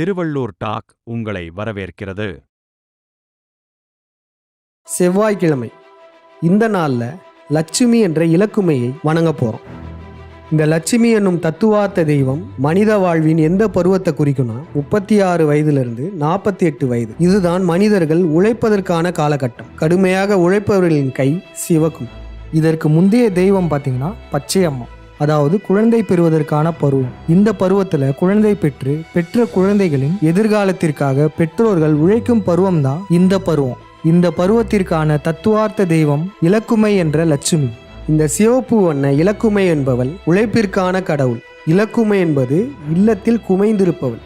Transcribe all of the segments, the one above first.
Tiruvallur talk உங்களை வரவேற்கிறது. செவ்வாய்க்கிழமை. இந்த நாளில் லட்சுமி என்ற இலக்குமையை வணங்க போகிறோம் இந்த லட்சுமி என்னும் தத்துவார்த்த தெய்வம் மனித வாழ்வின் எந்த பருவத்தை குறிக்கும்னா முப்பத்தி ஆறு வயதிலிருந்து நாற்பத்தி எட்டு வயது. இதுதான் மனிதர்கள் உழைப்பதற்கான காலகட்டம். கடுமையாக உழைப்பவர்களின் கை சிவக்கும். இதற்கு முந்தைய தெய்வம் பார்த்தீங்கன்னா பச்சையம்மா அதாவது குழந்தை பெறுவதற்கான பருவம். இந்த பருவத்தில் குழந்தை பெற்று பெற்ற குழந்தைகளின் எதிர்காலத்திற்காக பெற்றோர்கள் உழைக்கும் பருவம் தான் இந்த பருவம். இந்த பருவத்திற்கான தத்துவார்த்த தெய்வம் இலக்குமை என்ற லட்சுமி. இந்த சிவப்பு வண்ண இலக்குமை என்பவள் உழைப்பிற்கான கடவுள். இலக்குமை என்பது இல்லத்தில் குமைந்திருப்பவள்.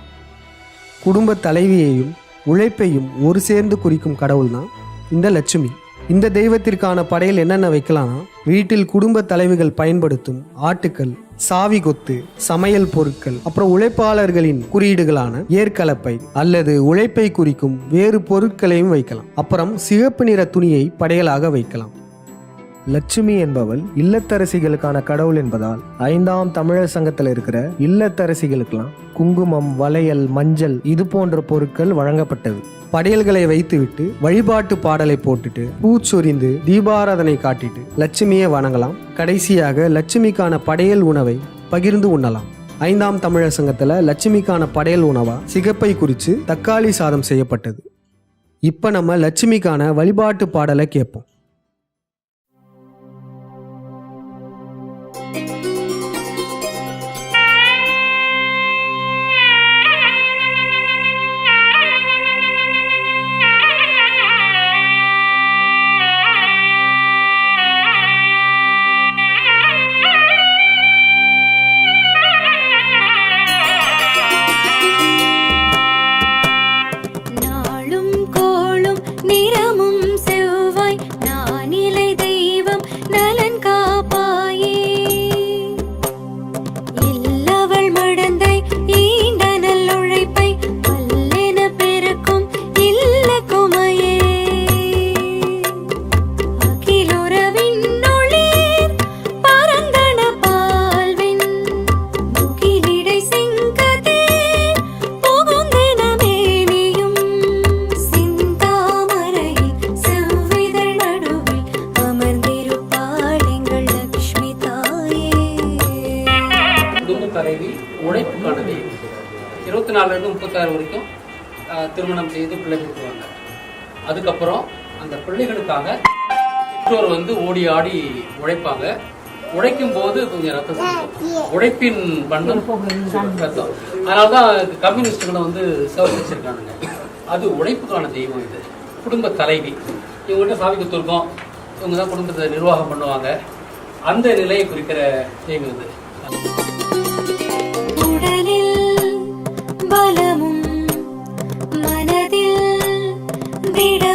குடும்ப தலைவியையும் உழைப்பையும் ஒரு சேர்ந்து குறிக்கும் கடவுள் தான் இந்த லட்சுமி. இந்த தெய்வத்திற்கான படையல் என்னென்ன வைக்கலாம்னா வீட்டில் குடும்ப தலைவிகள் பயன்படுத்தும் ஆட்டுக்கள் சாவி கொத்து சமையல் பொருட்கள் அப்புறம் உழைப்பாளர்களின் குறியீடுகளான ஏற்கலப்பை அல்லது உழைப்பை குறிக்கும் வேறு பொருட்களையும் வைக்கலாம். அப்புறம் சிவப்பு நிற துணியை படையலாக வைக்கலாம். லட்சுமி என்பவள் இல்லத்தரசிகளுக்கான கடவுள் என்பதால் ஐந்தாம் தமிழர் சங்கத்தில் இருக்கிற இல்லத்தரசிகளுக்கெல்லாம் குங்குமம் வளையல் மஞ்சள் இது போன்ற பொருட்கள் வழங்கப்பட்டது. படையல்களை வைத்துவிட்டு வழிபாட்டு பாடலை போட்டுட்டு பூச்சொரிந்து தீபாராதனை காட்டிட்டு லட்சுமியை வணங்கலாம். கடைசியாக லட்சுமிக்கான படையல் உணவை பகிர்ந்து உண்ணலாம். ஐந்தாம் தமிழர் சங்கத்தில் லட்சுமிக்கான படையல் உணவா சிகப்பை குறித்து தக்காளி சாதம் செய்யப்பட்டது. இப்போ நம்ம லட்சுமிக்கான வழிபாட்டு பாடலை கேட்போம். இருபத்தி நாலுலேருந்து முப்பத்தாறு வரைக்கும் திருமணம் செய்து பிள்ளை கொடுத்துருவாங்க அதுக்கப்புறம் அந்த பிள்ளைகளுக்காக பெற்றோர் வந்து ஓடி ஆடி உழைப்பாங்க. உழைக்கும் போது கொஞ்சம் ரத்தம் உழைப்பின் வண்ணம் ரத்தம் அதனால தான் கம்யூனிஸ்டுகளை வந்து சிவப்பு வச்சிருக்கானுங்க அது உழைப்புக்கான தெய்வம் இது. குடும்ப தலைவி. இவங்ககிட்ட சாமி கொடுத்துருக்கோம் இவங்க தான் குடும்பத்தை நிர்வாகம் பண்ணுவாங்க. அந்த நிலையை குறிக்கிற தெய்வம் இது. விட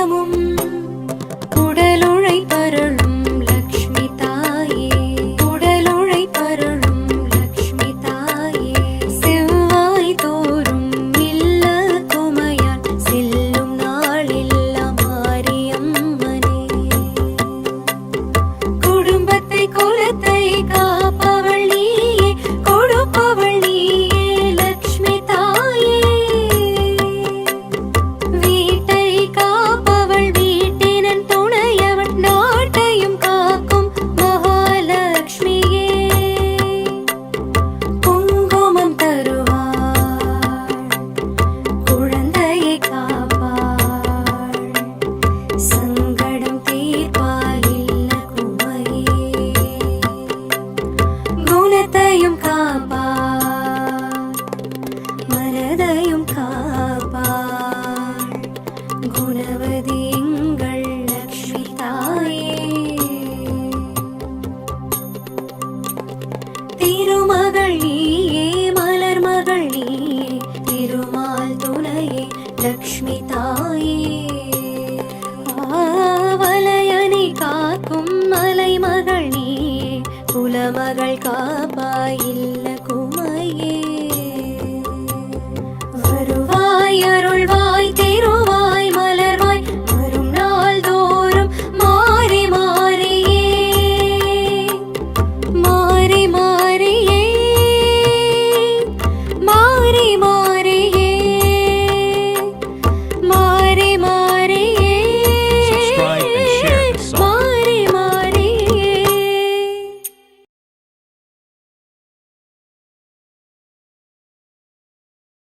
திருமகள் நீயே மலர் மகள் நீயே திருமால் துணையே லக்ஷ்மி தாயே. ஆவலையனை காக்கும் மலை மகள் நீயே குலமகள் கா